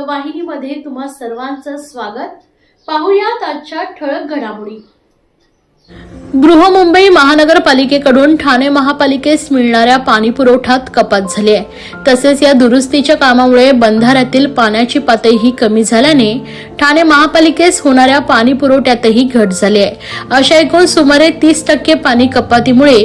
वृत्तवाहिनीमध्ये तुम्हा सर्वांचं स्वागत. पाहुयात आजच्या ठळक घडामोडी. बृहमुंबई महानगरपालिकेकडून ठाणे महापालिकेस मिळणाऱ्या पाणी पुरवठ्यात कपात झाली आहे. तसेच या दुरुस्तीच्या कामामुळे बंधाऱ्यातील पाण्याची पातळीही कमी झाल्याने ठाणे महापालिकेस होणाऱ्या पाणी पुरवठ्यातही घट झाली आहे. अशा एकूण सुमारे तीस टक्के पाणी कपातीमुळे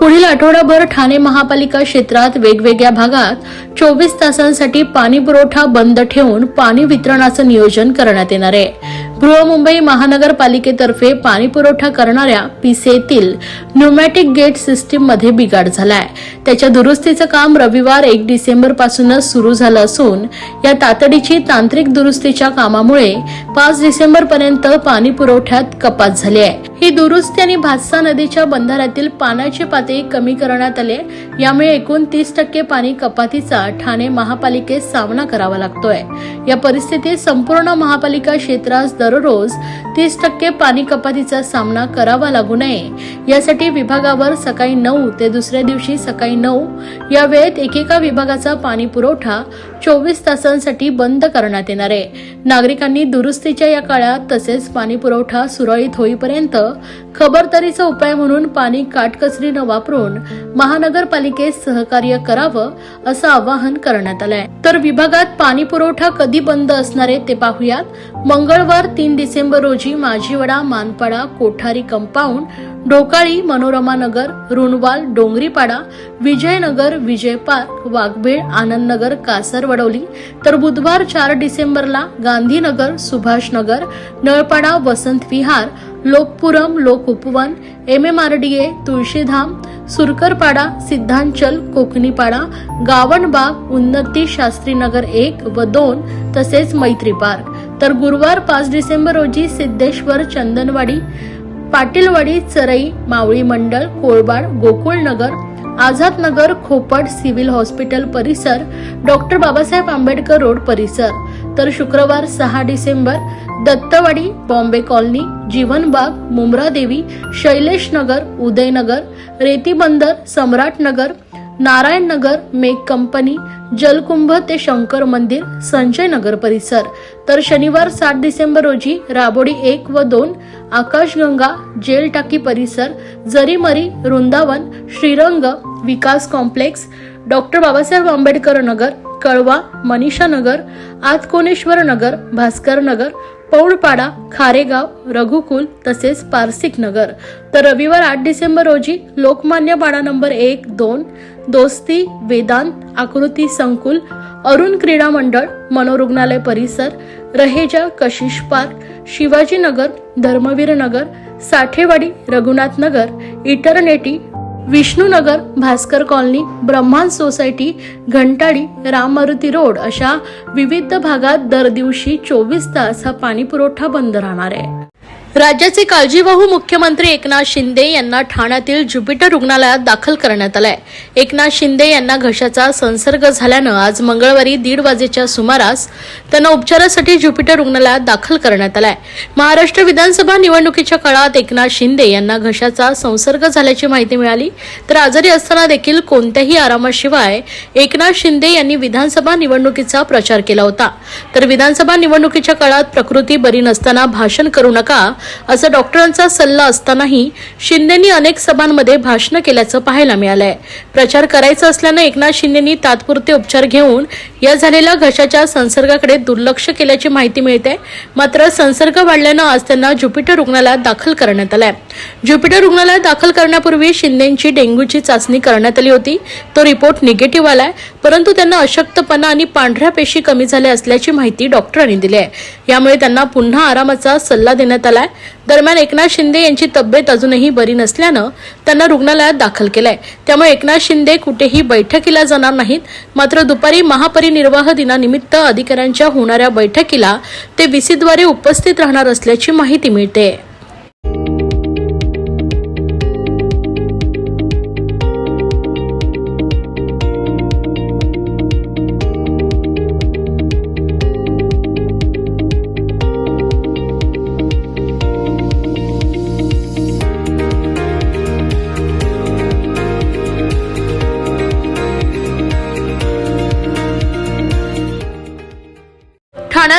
पुढील आठवडाभर ठाणे महापालिका क्षेत्रात वेगवेगळ्या भागात चोवीस तासांसाठी पाणी पुरवठा बंद ठेवून पाणी वितरणाचं नियोजन करण्यात येणार आहे. बृहमुंबई महानगरपालिकेतर्फे पाणी पुरवठा करणाऱ्या पीसेतील न्यूमॅटिक गेट सिस्टीममध्ये बिघाड झालाय. त्याच्या दुरुस्तीचं काम रविवार एक डिसेंबर पासूनच सुरू झालं असून या तातडीची तांत्रिक दुरुस्तीच्या कामामुळे पाच डिसेंबर पर्यंत पाणी पुरवठ्यात कपात झाली आहे. ही दुरुस्ती आणि भातसा नदीच्या बंधाऱ्यातील पाण्याची पातळी कमी करण्यात आली. यामुळे एकूण तीस टक्के पाणी कपातीचा ठाणे महापालिकेत सामना करावा लागतोय. या परिस्थितीत संपूर्ण महापालिका क्षेत्रास दररोज तीस टक्के पाणी कपातीचा सामना करावा लागू नये. यासाठी विभागावर सकाळी नऊ ते दुसऱ्या दिवशी सकाळी नऊ या वेळेत एकेका विभागाचा पाणी पुरवठा चोवीस तासांसाठी बंद करण्यात येणार आहे. नागरिकांनी दुरुस्तीच्या या काळात तसेच पाणी पुरवठा सुरळीत होईपर्यंत खबरदारीचा उपाय म्हणून पाणी काटकसरीनं वापरून महानगरपालिकेस सहकार्य करावं असं आवाहन करण्यात आलंय. तर विभागात पाणी पुरवठा कधी बंद असणार आहे ते पाहूयात. मंगळवार तीन डिसेंबर रोजी माझीवडा मानपाडा कोठारी कंपाऊंड ढोकाळी मनोरमा नगर रुणवाल डोंगरीपाडा विजयनगर विजय पार्क वाघबेळ आनंदनगर कासर वडवली. तर बुधवार चार डिसेंबरला गांधीनगर सुभाषनगर नळपाडा वसंत Vihar Lokpuram Lok Upvan M M R D A Tulshidham Surkarpada Siddhachal Kokanipada Gavanbaug Unnati Shastrinagar एक व दोन तसेच मैत्री पार्क. तर गुरुवार पाच डिसेंबर रोजी सिद्धेश्वर चंदनवाडी पाटीलवाडी चरई मावळी मंडळ कोळबाड गोकुळनगर आझाद नगर खोपट सिव्हिल हॉस्पिटल परिसर डॉक्टर बाबासाहेब आंबेडकर रोड परिसर. तर शुक्रवार सहा डिसेंबर दत्तवाडी बॉम्बे कॉलनी जीवनबाग मुमरा देवी शैलेश नगर उदयनगर रेतीबंदर सम्राट नगर नारायण नगर मेक कंपनी जलकुंभ ते शंकर मंदिर संजय नगर परिसर. तर शनिवार सात डिसेंबर रोजी राबोडी एक व दोन आकाशगंगा जेल टाकी परिसर जरीमरी वृंदावन श्रीरंग विकास कॉम्प्लेक्स डॉक्टर बाबासाहेब आंबेडकर नगर कळवा मनीषा नगर आतकोणेश्वर नगर भास्कर नगर पौडपाडा खारेगाव रघुकुल तसेच पारसिक नगर. तर रविवार आठ डिसेंबर रोजी लोकमान्य पाडा नंबर एक दोन दोस्ती वेदांत आकृती संकुल अरुण क्रीडा मंडळ मनोरुग्णालय परिसर Raheja Kashish park Shivajinagar Dharmaveernagar Dharmaveer Nagar Sathewadi Raghunath Nagar Eternity Vishnunagar Bhaskar colony Brahmand society घंटाडी Rammaruti road अशा विविध भागात दर दिवशी चोवीस तास हा पाणीपुरवठा बंद राहणार आहे. राज्याचे काळजीवाहू मुख्यमंत्री एकनाथ शिंदे यांना ठाण्यातील ज्युपिटर रुग्णालयात दाखल करण्यात आलंय. एकनाथ शिंदे यांना घशाचा संसर्ग झाल्यानं आज मंगळवारी दीड वाजेच्या सुमारास त्यांना उपचारासाठी ज्युपिटर रुग्णालयात दाखल करण्यात आलाय. महाराष्ट्र विधानसभा निवडणुकीच्या काळात एकनाथ शिंदे यांना घशाचा संसर्ग झाल्याची माहिती मिळाली. तर आजारी असताना देखील कोणत्याही आरामाशिवाय एकनाथ शिंदे यांनी विधानसभा निवडणुकीचा प्रचार केला होता. तर विधानसभा निवडणुकीच्या काळात प्रकृती बरी नसताना भाषण करू नका असं डॉक्टरांचा सल्ला असतानाही शिंदेनी अनेक सभांमध्ये भाषणं केल्याचं पाहायला मिळालंय. प्रचार करायचा असल्यानं एकनाथ शिंदेनी तात्पुरते उपचार घेऊन या झालेल्या घशाच्या संसर्गाकडे दुर्लक्ष केल्याची माहिती मिळते. मात्र संसर्ग वाढल्यानं आज त्यांना ज्युपिटर रुग्णालयात दाखल करण्यात आलाय. ज्युपिटर रुग्णालयात दाखल करण्यापूर्वी शिंदेची डेंग्यूची चाचणी करण्यात आली होती. तो रिपोर्ट निगेटिव्ह आलाय. परंतु त्यांना अशक्तपणा आणि पांढऱ्या पेशी कमी झाल्या असल्याची माहिती डॉक्टरांनी दिली आहे. यामुळे त्यांना पुन्हा आरामाचा सल्ला देण्यात आलाय. दरम्यान एकनाथ शिंदे यांची तब्येत अजूनही बरी नसल्यानं त्यांना रुग्णालयात दाखल केलंय. त्यामुळे एकनाथ शिंदे कुठेही बैठकीला जाणार नाहीत. मात्र दुपारी महापरिनिर्वाह दिनानिमित्त अधिकाऱ्यांच्या होणाऱ्या बैठकीला ते व्हीसीद्वारे उपस्थित राहणार असल्याची माहिती मिळते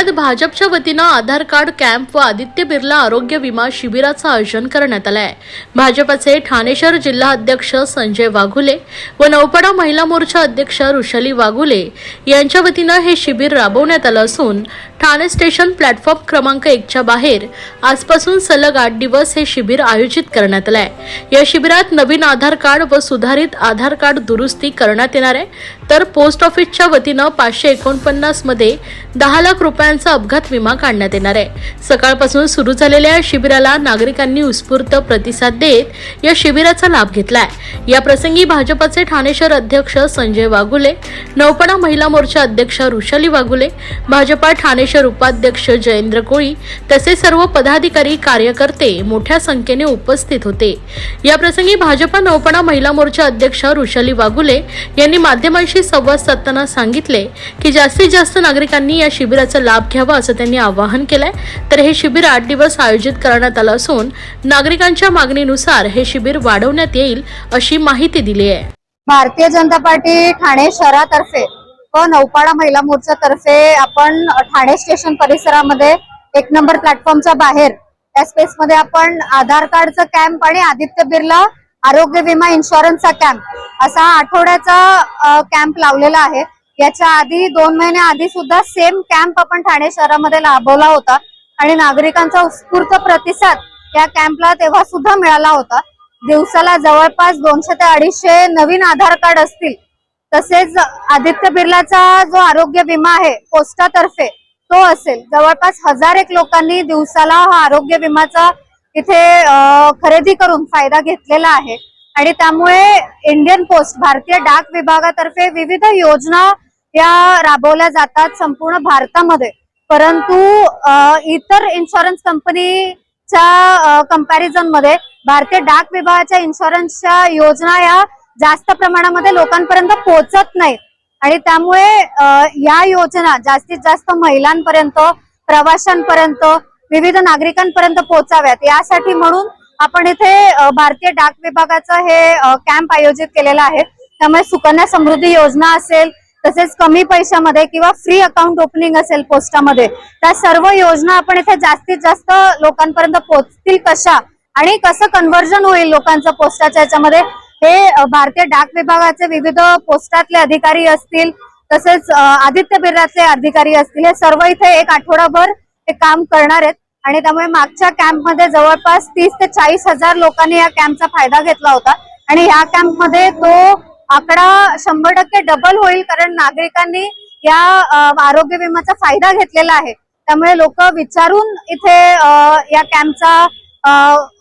पुण्यात भाजपच्या वतीनं आधार कार्ड कॅम्प व आदित्य बिर्ला आरोग्य विमा शिबिराचं आयोजन करण्यात आलं आहे भाजपचे ठाणे शहर जिल्हा अध्यक्ष संजय वाघुले व नौपाडा महिला मोर्चा अध्यक्ष ऋषाली वाघुले यांच्या वतीनं हे शिबिर राबवण्यात आलं असून ठाणे स्टेशन प्लॅटफॉर्म क्रमांक एकच्या बाहेर आजपासून सलग आठ दिवस हे शिबिर आयोजित करण्यात आलं आहे या शिबिरात नवीन आधार कार्ड व सुधारित आधार कार्ड दुरुस्ती करण्यात येणार आहे. तर पोस्ट ऑफिसच्या वतीनं पाचशे एकोणपन्नासमध्ये दहा लाख रुपयांचा अपघात विमा काढण्यात येणार आहे. सकाळपासून सुरू झालेल्या या शिबिराला नागरिकांनी उत्स्फूर्त प्रतिसाद देत या शिबिराचा लाभ घेतलाय. या प्रसंगी भाजपचे ठाणे शहर अध्यक्ष संजय वाघुले नौपणा महिला मोर्चा अध्यक्ष ऋषाली वाघुले भाजपा ठाणे शहर उपाध्यक्ष जयेंद्र कोळी तसे सर्व पदाधिकारी कार्यकर्ते मोठ्या संख्येने उपस्थित होते. या प्रसंगी भाजपा नौपणा महिला मोर्चा अध्यक्ष ऋषाली वाघुले यांनी माध्यमांशी संवाद साधताना सांगितले की जास्तीत जास्त नागरिकांनी या शिबिराचा लाभ घ्यावा असं त्यांनी आवाहन केलंय. तर हे शिबिर आठ दिवस आयोजित करण्यात आलं असून नागरिकांच्या मागणीनुसार हे शिबिर वाढवण्यात येईल अशी माहिती दिली आहे. भारतीय जनता पार्टी ठाणे शहरातर्फे व नौपाडा महिला मोर्चातर्फे आपण ठाणे स्टेशन परिसरामध्ये एक नंबर प्लॅटफॉर्मच्या बाहेर त्या स्पेसमध्ये आपण आधार कार्डचा कॅम्प आणि आदित्य बिर्ला आरोग्य विमा इन्शुरन्सचा कॅम्प असा आठवड्याचा कॅम्प लावलेला आहे. याच्या आधी दोन महिन्या आधी सुद्धा सेम कॅम्प आपण ठाणे शहरामध्ये राबवला होता. आणि नागरिकांचा उत्स्फूर्त प्रतिसाद या कॅम्पला तेव्हा सुद्धा मिळाला होता. दिवसाला जवळपास दोनशे ते अडीचशे नवीन आधार कार्ड असतील. तसेच आदित्य बिर्लाचा जो आरोग्य विमा आहे पोस्टातर्फे तो असेल. जवळपास हजार एक लोकांनी दिवसाला हा आरोग्य विमाचा इथे खरेदी करून फायदा घेतलेला आहे. आणि त्यामुळे इंडियन पोस्ट भारतीय डाक विभागातर्फे विविध योजना त्या राबवल्या जातात संपूर्ण भारतामध्ये. परंतु इतर इन्शुरन्स कंपनीच्या कंपॅरिझनमध्ये भारतीय डाक विभागाच्या इन्शुरन्सच्या योजना या जास्त प्रमाणामध्ये लोकांपर्यंत पोहोचत नाहीत आणि त्यामुळे या योजना जास्तीत जास्त महिलांपर्यंत प्रवाशांपर्यंत विविध नागरिकांपर्यंत पोहोचाव्यात. यासाठी म्हणून आपण इथे भारतीय डाक विभागाचं हे कॅम्प आयोजित केलेला आहे. त्यामुळे सुकन्या समृद्धी योजना असेल तसेच कमी पैशामध्ये किंवा फ्री अकाउंट ओपनिंग असेल पोस्टामध्ये त्या सर्व योजना आपण इथे जास्तीत जास्त लोकांपर्यंत पोहोचतील कशा? आणि कसं कन्व्हर्जन होईल लोकांचं पोस्टाच्या याच्यामध्ये? हे भारतीय डाक विभागाचे विविध पोस्टातले अधिकारी असतील तसेच आदित्य बिर्लातले अधिकारी असतील हे सर्व इथे एक आठवडाभर हे काम करणार आहेत. आणि त्यामुळे मागच्या कॅम्पमध्ये जवळपास तीस ते चाळीस हजार लोकांनी या कॅम्पचा फायदा घेतला होता. आणि या कॅम्पमध्ये तो आकडा शंभर टक्के डबल होईल कारण नागरिकांनी या आरोग्य विम्याचा फायदा घेतलेला आहे. त्यामुळे लोक विचारून इथे या कॅम्पचा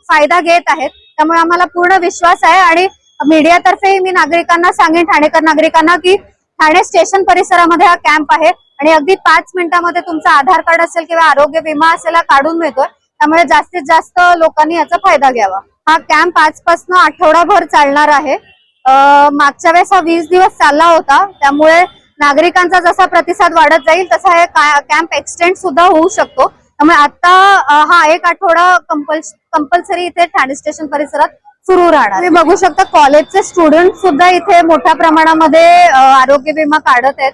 फायदा घेत आहेत. त्यामुळे आम्हाला पूर्ण विश्वास आहे आणि मीडियातर्फे मी नागरिकांना सांगेन ठाणेकर नागरिकांना की ठाणे स्टेशन परिसरामध्ये हा कॅम्प आहे आणि अगदी पाच मिनिटामध्ये तुमचा आधार कार्ड असेल किंवा आरोग्य विमा असेल हा काढून मिळतोय. त्यामुळे जास्तीत जास्त लोकांनी याचा फायदा घ्यावा. हा कॅम्प आजपासून आठवडाभर चालणार आहे. मागच्या वेळेस हा वीस दिवस चालला होता. त्यामुळे नागरिकांचा जसा प्रतिसाद वाढत जाईल तसा हे कॅम्प एक्सटेंड सुद्धा होऊ शकतो. त्यामुळे आता हा एक आठवडा कंपल्सरी इथे ठाणे स्टेशन परिसरात सुरू राहणार. तुम्ही बघू शकता कॉलेजचे स्टुडंट सुद्धा इथे मोठ्या प्रमाणामध्ये आरोग्य विमा काढत आहेत.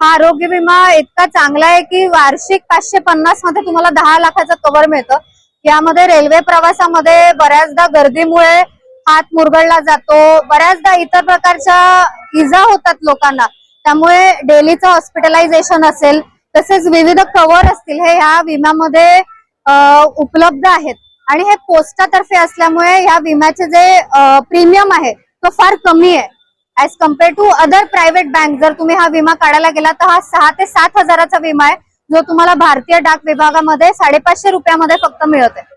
हा आरोग्य विमा इतका चांगला आहे की वार्षिक पाचशे पन्नासमध्ये तुम्हाला दहा लाखाचं कव्हर मिळतं. यामध्ये रेल्वे प्रवासामध्ये बऱ्याचदा गर्दीमुळे हात मुरगळला जातो. बऱ्याचदा इतर प्रकारच्या इजा होतात लोकांना. त्यामुळे डेलीचं हॉस्पिटलायझेशन असेल तसेच विविध कव्हर असतील हे ह्या विम्यामध्ये उपलब्ध आहेत. आणि हे पोस्टातर्फे असल्यामुळे ह्या विम्याचे जे प्रीमियम आहे तो फार कमी आहे. As compare to other private bank जर तुम्ही हा विमा काढायला गेला तर हा सहा ते सात हजाराचा विमा आहे जो तुम्हाला भारतीय डाक विभागामध्ये साडेपाचशे रुपयामध्ये फक्त मिळत आहे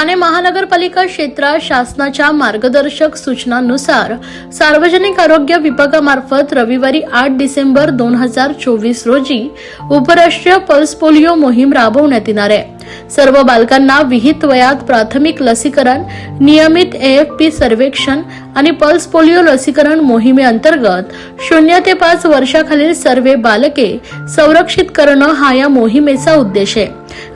ठाणे महानगरपालिका क्षेत्रात शासनाच्या मार्गदर्शक सूचनांनुसार सार्वजनिक आरोग्य विभागामार्फत रविवारी आठ डिसेंबर दोन हजार चोवीस रोजी उपराष्ट्रीय पल्स पोलिओ मोहीम राबवण्यात येणार आहे. सर्व बालकांना विहित वयात प्राथमिक लसीकरण नियमित एएफपी सर्वेक्षण आणि पल्स पोलिओ लसीकरण मोहिमेअंतर्गत शून्य ते पाच वर्षाखालील सर्व बालके संरक्षित करणं हा या मोहिमेचा उद्देश आहे.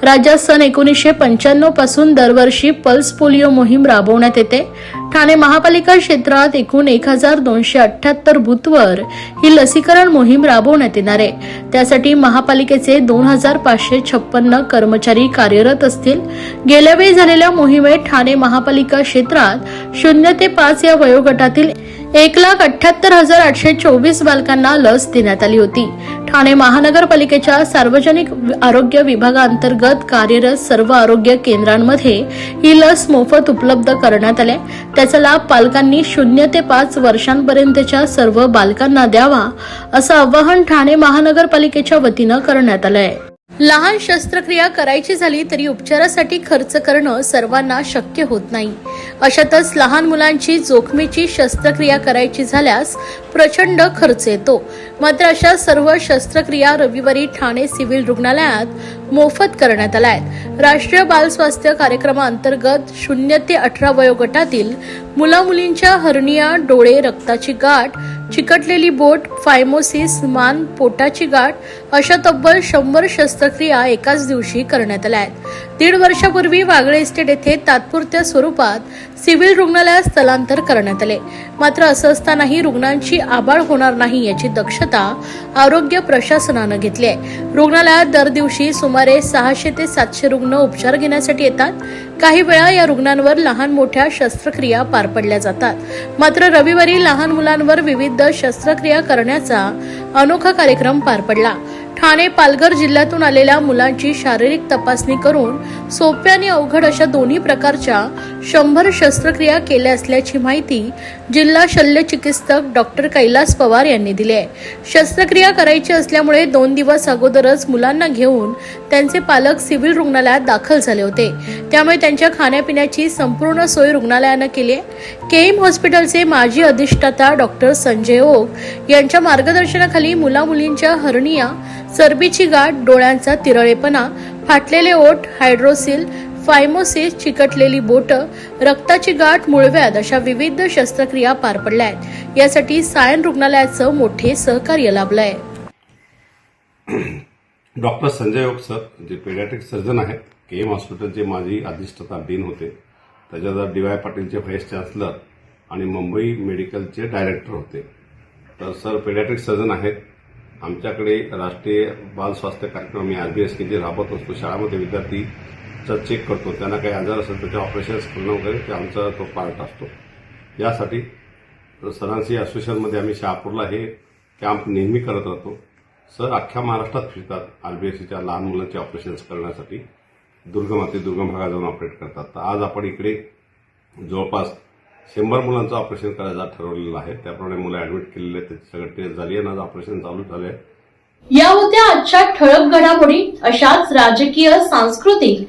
राज्यात सन एकोणीसशे पंच्याण्णवपासून दरवर्षी पल्स पोलिओ मोहीम राबवण्यात येते. ठाणे महापालिका क्षेत्रात एकूण एक हजार दोनशे अठ्याहत्तर बूथवर ही लसीकरण मोहीम राबवण्यात येणार आहे. त्यासाठी महापालिकेचे दोन हजार पाचशे छप्पन्न कर्मचारी कार्यरत असतील. गेल्या वेळी झालेल्या मोहिमेत ठाणे महापालिका क्षेत्रात शून्य ते पाच या वयोगटातील एक लाख अठ्याहत्तर हजार आठशे चोवीस बालकांना लस देण्यात आली होती. ठाणे महानगरपालिकेच्या सार्वजनिक आरोग्य विभागांतर्गत कार्यरत सर्व आरोग्य केंद्रांमध्ये ही लस मोफत उपलब्ध करण्यात आले. त्याचा लाभ पालकांनी शून्य ते पाच वर्षांपर्यंतच्या सर्व बालकांना द्यावा असं आवाहन ठाणे महानगरपालिकेच्या वतीनं करण्यात आलं आहे लहान शस्त्रक्रिया करायची झाली तरी उपचारासाठी खर्च करणं सर्वांना शक्य होत नाही. अशातच लहान मुलांची जोखमीची शस्त्रक्रिया करायची झाल्यास प्रचंड खर्च येतो. मात्र अशा सर्व शस्त्रक्रिया रविवारी ठाणे सिव्हिल रुग्णालयात मोफत करण्यात आल्या आहेत. राष्ट्रीय बाल स्वास्थ्य कार्यक्रमाअंतर्गत शून्य ते अठरा वयोगटातील मुला मुलींच्या हर्निया डोळे रक्ताची गाठ चिकटलेली बोट फायमोसिस मान पोटाची गाठ अशा तब्बल शंभर शस्त्रक्रिया एकाच दिवशी करण्यात आल्या आहेत. दीड वर्षापूर्वी वागळे इस्टेट येथे तात्पुरत्या स्वरूपात सिव्हिल रुग्णालयात स्थलांतर करण्यात आले. मात्र असं असतानाही रुग्णांची आबाळ होणार नाही याची दक्षता आरोग्य प्रशासनानं घेतली आहे. रुग्णालयात दर दिवशी सुमारे सहाशे ते सातशे रुग्ण उपचार घेण्यासाठी येतात. काही वेळा या रुग्णांवर लहान मोठ्या शस्त्रक्रिया पार पडल्या जातात. मात्र रविवारी लहान मुलांवर विविध शस्त्रक्रिया करण्याचा अनोखा कार्यक्रम पार पडला. ठाणे पालघर जिल्ह्यातून आलेल्या मुलांची शारीरिक तपासणी करून सोप्या आणि अवघड अशा दोन्ही प्रकारच्या शंभर शस्त्रक्रिया केल्या असल्याची माहिती जिल्हा शल्य चिकित्सक डॉक्टर कैलास पवार यांनी दिली आहे. शस्त्रक्रिया करायची असल्यामुळे दोन दिवस अगोदरच मुलांना घेऊन त्यांचे पालक सिव्हिल रुग्णालयात दाखल झाले होते. त्यामुळे त्यांच्या खाण्यापिण्याची संपूर्ण सोय रुग्णालयानं केली आहे. केईम हॉस्पिटलचे माजी अधिष्ठाता डॉक्टर संजय ओक यांच्या मार्गदर्शनाखाली मुला मुलींच्या हर्निया चरबीची गाठ डोळ्यांचा तिरळेपणा फाटलेले ओठ हायड्रोसिल फायमोसिस चिकटलेली बोट रक्ताची गाठ मुळव्यात अशा विविध शस्त्रक्रिया पार पडल्या आहेत. यासाठी सायन रुग्णालयाचं मोठे सहकार्य लाभलं आहे डॉक्टर संजय ओक सर जे पेडियाट्रिक सर्जन आहेत के एम हॉस्पिटलचे माजी अधिष्ठाता डीन होते. त्याच्यानंतर डी वाय पाटीलचे व्हाईस चान्सलर आणि मुंबई मेडिकलचे डायरेक्टर होते. तर सर पेडियाट्रिक सर्जन आहेत. आमच्याकडे राष्ट्रीय बाल स्वास्थ्य कार्यक्रम मी आर बी एस के जे राबवत असतो शाळामध्ये विद्यार्थी चेक करतो. त्यांना काही आजार असेल तर ते ऑपरेशन्स करणं वगैरे ते आमचा तो पार्ट असतो. यासाठी सरांशी असोसिएशनमध्ये आम्ही शहापूरला हे कॅम्प नेहमी करत राहतो. सर अख्ख्या महाराष्ट्रात फिरतात आरबीएससीच्या लहान मुलांचे ऑपरेशन्स करण्यासाठी. दुर्गमाती दुर्गम भागात जाऊन ऑपरेट करतात. तर आज आपण इकडे जवळपास शंभर मुलांचं ऑपरेशन करायचं ठरवलेलं आहे. त्याप्रमाणे मुलं ऍडमिट केलेले आहेत. त्याची सगळं टेस्ट झाली आहे आणि आज ऑपरेशन चालू झाले या होत्या आजच्या ठळक घडामोडी. अशाच राजकीय सांस्कृतिक